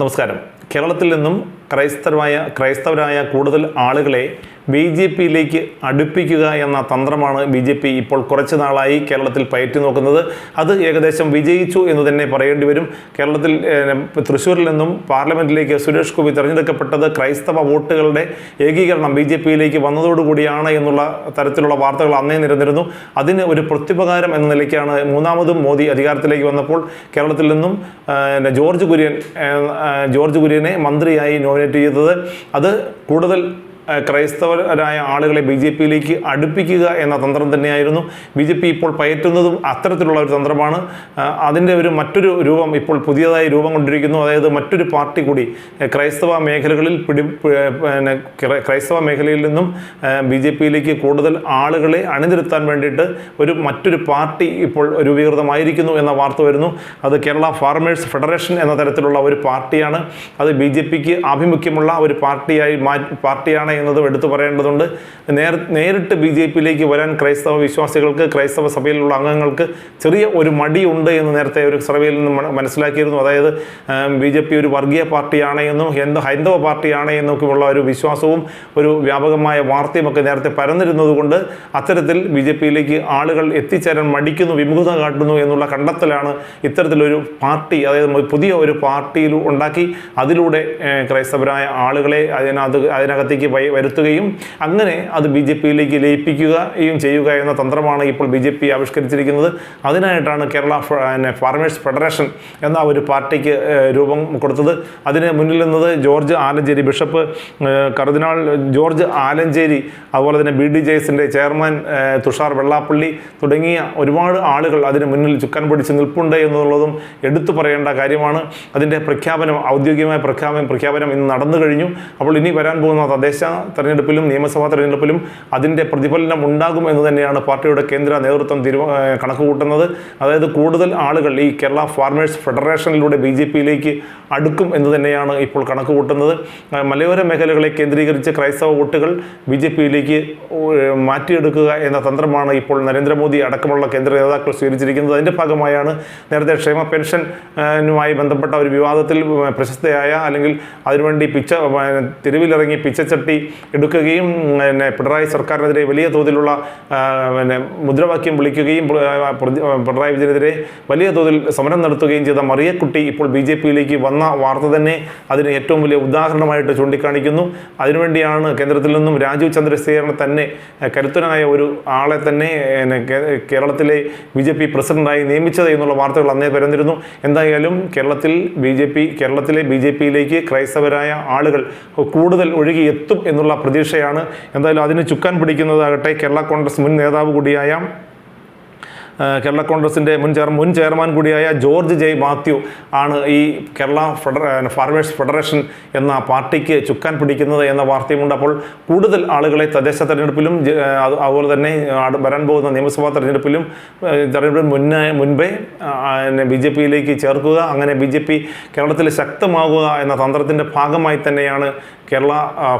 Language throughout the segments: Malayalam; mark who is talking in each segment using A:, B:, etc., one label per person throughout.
A: നമസ്കാരം. കേരളത്തിൽ നിന്നും ക്രൈസ്തവരായ ക്രൈസ്തവരായ കൂടുതൽ ആളുകളെ ബി ജെ പിയിലേക്ക് അടുപ്പിക്കുക എന്ന തന്ത്രമാണ് ബി ജെ പി ഇപ്പോൾ കുറച്ച് നാളായി കേരളത്തിൽ പയറ്റി നോക്കുന്നത്. അത് ഏകദേശം വിജയിച്ചു എന്ന് തന്നെ പറയേണ്ടി വരും. കേരളത്തിൽ തൃശ്ശൂരിൽ നിന്നും പാർലമെന്റിലേക്ക് സുരേഷ് ഗോപി തിരഞ്ഞെടുക്കപ്പെട്ടത് ക്രൈസ്തവ വോട്ടുകളുടെ ഏകീകരണം ബി ജെ പിയിലേക്ക് വന്നതോടുകൂടിയാണ് എന്നുള്ള തരത്തിലുള്ള വാർത്തകൾ അന്നേ നിരന്നിരുന്നു. അതിന് ഒരു പ്രത്യുപകാരം എന്ന നിലയ്ക്കാണ് മൂന്നാമതും മോദി അധികാരത്തിലേക്ക് വന്നപ്പോൾ കേരളത്തിൽ നിന്നും ജോർജ് കുര്യൻ ജോർജ് കുര്യനെ മന്ത്രിയായി നോമിനേറ്റ് ചെയ്തത്. അത് കൂടുതൽ ക്രൈസ്തവരായ ആളുകളെ ബി ജെ പിയിലേക്ക് അടുപ്പിക്കുക എന്ന തന്ത്രം തന്നെയായിരുന്നു. ബി ജെ പി ഇപ്പോൾ പയറ്റുന്നതും അത്തരത്തിലുള്ള ഒരു തന്ത്രമാണ്. അതിന്റെ ഒരു മറ്റൊരു രൂപം ഇപ്പോൾ പുതിയതായി രൂപം കൊണ്ടിരിക്കുന്നു. അതായത് മറ്റൊരു പാർട്ടി കൂടി ക്രൈസ്തവ മേഖലകളിൽ പിടി പിന്നെ ക്രൈസ്തവ മേഖലയിൽ നിന്നും ബി ജെ പിയിലേക്ക് കൂടുതൽ ആളുകളെ അണിനിരത്താൻ വേണ്ടിയിട്ട് ഒരു മറ്റൊരു പാർട്ടി ഇപ്പോൾ രൂപീകൃതമായിരിക്കുന്നു എന്ന വാർത്ത വരുന്നു. അത് കേരള ഫാർമേഴ്സ് ഫെഡറേഷൻ എന്ന തരത്തിലുള്ള ഒരു പാർട്ടിയാണ്. അത് ബി ജെ പിക്ക് ആഭിമുഖ്യമുള്ള ഒരു പാർട്ടിയായി മാ പാർട്ടിയാണ് എന്നതും എടുത്തു പറയേണ്ടതുണ്ട്. നേർ നേരിട്ട് ബി ജെ പിയിലേക്ക് വരാൻ ക്രൈസ്തവ വിശ്വാസികൾക്ക് ക്രൈസ്തവ സഭയിലുള്ള അംഗങ്ങൾക്ക് ചെറിയ ഒരു മടിയുണ്ട് എന്ന് നേരത്തെ ഒരു സർവേയിൽ നിന്ന് മനസ്സിലാക്കിയിരുന്നു. അതായത് ബി ജെ പി ഒരു വർഗീയ പാർട്ടിയാണ് എന്നും എന്ത് ഹൈന്ദവ പാർട്ടിയാണ് എന്നൊക്കെയുള്ള ഒരു വിശ്വാസവും ഒരു വ്യാപകമായ വാർത്തയും ഒക്കെ നേരത്തെ പരന്നിരുന്നതുകൊണ്ട് അത്തരത്തിൽ ബി ജെ പിയിലേക്ക് ആളുകൾ എത്തിച്ചേരാൻ മടിക്കുന്നു വിമുഖത കാട്ടുന്നു എന്നുള്ള കണ്ടെത്തലാണ് ഇത്തരത്തിലൊരു പാർട്ടി അതായത് പുതിയ ഒരു പാർട്ടിയിൽ ഉണ്ടാക്കി അതിലൂടെ ക്രൈസ്തവരായ ആളുകളെ അതിനകത്ത് അതിനകത്തേക്ക് വരുത്തുകയും അങ്ങനെ അത് ബി ജെ പിയിലേക്ക് ലയിപ്പിക്കുകയും ചെയ്യുക എന്ന തന്ത്രമാണ് ഇപ്പോൾ ബി ജെ പി ആവിഷ്കരിച്ചിരിക്കുന്നത്. അതിനായിട്ടാണ് കേരള ഫാർമേഴ്സ് ഫെഡറേഷൻ എന്ന ഒരു പാർട്ടിക്ക് രൂപം കൊടുത്തത്. അതിന് മുന്നിൽ നിന്നത് ജോർജ് ആലഞ്ചേരി ബിഷപ്പ് കർദിനാൾ ജോർജ് ആലഞ്ചേരി അതുപോലെ തന്നെ ബി ഡി ജെയ്സിന്റെ ചെയർമാൻ തുഷാർ വെള്ളാപ്പള്ളി തുടങ്ങിയ ഒരുപാട് ആളുകൾ അതിന് മുന്നിൽ ചുക്കാൻ പിടിച്ച് നിൽപ്പുണ്ട് എന്നുള്ളതും എടുത്തു പറയേണ്ട കാര്യമാണ്. അതിന്റെ പ്രഖ്യാപനം ഔദ്യോഗികമായ പ്രഖ്യാപനം പ്രഖ്യാപനം ഇന്ന് നടന്നു കഴിഞ്ഞു. അപ്പോൾ ഇനി വരാൻ പോകുന്ന തദ്ദേശ തെരഞ്ഞെടുപ്പിലും നിയമസഭാ തെരഞ്ഞെടുപ്പിലും അതിന്റെ പ്രതിഫലനം ഉണ്ടാകും എന്ന് തന്നെയാണ് പാർട്ടിയുടെ കേന്ദ്ര നേതൃത്വം തിരുവ കണക്കുകൂട്ടുന്നത്. കണക്ക് കൂട്ടുന്നത് അതായത് കൂടുതൽ ആളുകൾ ഈ കേരള ഫാർമേഴ്സ് ഫെഡറേഷനിലൂടെ ബി ജെ പിയിലേക്ക് അടുക്കും എന്ന് തന്നെയാണ് ഇപ്പോൾ കണക്കുകൂട്ടുന്നത്. മലയോര മേഖലകളെ കേന്ദ്രീകരിച്ച് ക്രൈസ്തവ വോട്ടുകൾ ബി ജെ പിയിലേക്ക് മാറ്റിയെടുക്കുക എന്ന തന്ത്രമാണ് ഇപ്പോൾ നരേന്ദ്രമോദി അടക്കമുള്ള കേന്ദ്ര നേതാക്കൾ സ്വീകരിച്ചിരിക്കുന്നത്. അതിന്റെ ഭാഗമായാണ് നേരത്തെ ക്ഷേമ പെൻഷനുമായി ബന്ധപ്പെട്ട ഒരു വിവാദത്തിൽ പ്രശസ്തയായ അല്ലെങ്കിൽ അതിനുവേണ്ടി പിച്ച തെരുവിലിറങ്ങി പിച്ചച്ചട്ടി എടുക്കുകയും പിന്നെ പിണറായി സർക്കാരിനെതിരെ വലിയ തോതിലുള്ള പിന്നെ മുദ്രാവാക്യം വിളിക്കുകയും പിണറായി വിജയനെതിരെ വലിയ തോതിൽ സമരം നടത്തുകയും ചെയ്ത മറിയക്കുട്ടി ഇപ്പോൾ ബി ജെ പിയിലേക്ക് വന്ന വാർത്ത തന്നെ അതിന് ഏറ്റവും വലിയ ഉദാഹരണമായിട്ട് ചൂണ്ടിക്കാണിക്കുന്നു. അതിനുവേണ്ടിയാണ് കേന്ദ്രത്തിൽ നിന്നും രാജീവ് ചന്ദ്രശേഖരനെ തന്നെ കരുത്തനായ ഒരു ആളെ തന്നെ കേരളത്തിലെ ബി ജെ പി പ്രസിഡന്റായി നിയമിച്ചത് എന്നുള്ള വാർത്തകൾ അന്നേ പരന്നിരുന്നു. എന്തായാലും കേരളത്തിൽ ബി ജെ പി കേരളത്തിലെ ബി ജെ പിയിലേക്ക് ക്രൈസ്തവരായ ആളുകൾ കൂടുതൽ ഒഴുകി എത്തും എന്നുള്ള പ്രതീക്ഷയാണ്. എന്തായാലും അതിന് ചുക്കാൻ പിടിക്കുന്നതാകട്ടെ. കേരള കോൺഗ്രസ് മുൻ നേതാവ് കൂടിയായ കേരള കോൺഗ്രസിന്റെ മുൻ ചെയർ മുൻ ചെയർമാൻ കൂടിയായ ജോർജ് ജെ. മാത്യു ആണ് ഈ കേരള ഫെഡറ ഫാർമേഴ്സ് ഫെഡറേഷൻ എന്ന പാർട്ടിക്ക് ചുക്കാൻ പിടിക്കുന്നത് എന്ന വാർത്തയുമുണ്ട്. അപ്പോൾ കൂടുതൽ ആളുകളെ തദ്ദേശ തെരഞ്ഞെടുപ്പിലും അതുപോലെ തന്നെ വരാൻ പോകുന്ന നിയമസഭാ തെരഞ്ഞെടുപ്പിലും തെരഞ്ഞെടുപ്പിന് മുന്നേ മുൻപേ ബി ജെ പിയിലേക്ക് ചേർക്കുക അങ്ങനെ ബി ജെ പി കേരളത്തിൽ ശക്തമാകുക എന്ന തന്ത്രത്തിന്റെ ഭാഗമായി തന്നെയാണ് കേരള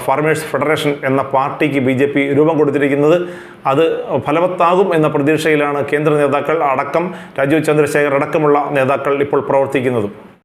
A: ഫാർമേഴ്സ് ഫെഡറേഷൻ എന്ന പാർട്ടിക്ക് ബി ജെ പി രൂപം കൊടുത്തിരിക്കുന്നത്. അത് ഫലവത്താകും എന്ന പ്രതീക്ഷയിലാണ് കേന്ദ്ര നേതാക്കൾ അടക്കം രാജീവ് ചന്ദ്രശേഖർ അടക്കമുള്ള നേതാക്കൾ ഇപ്പോൾ പ്രവർത്തിക്കുന്നത്.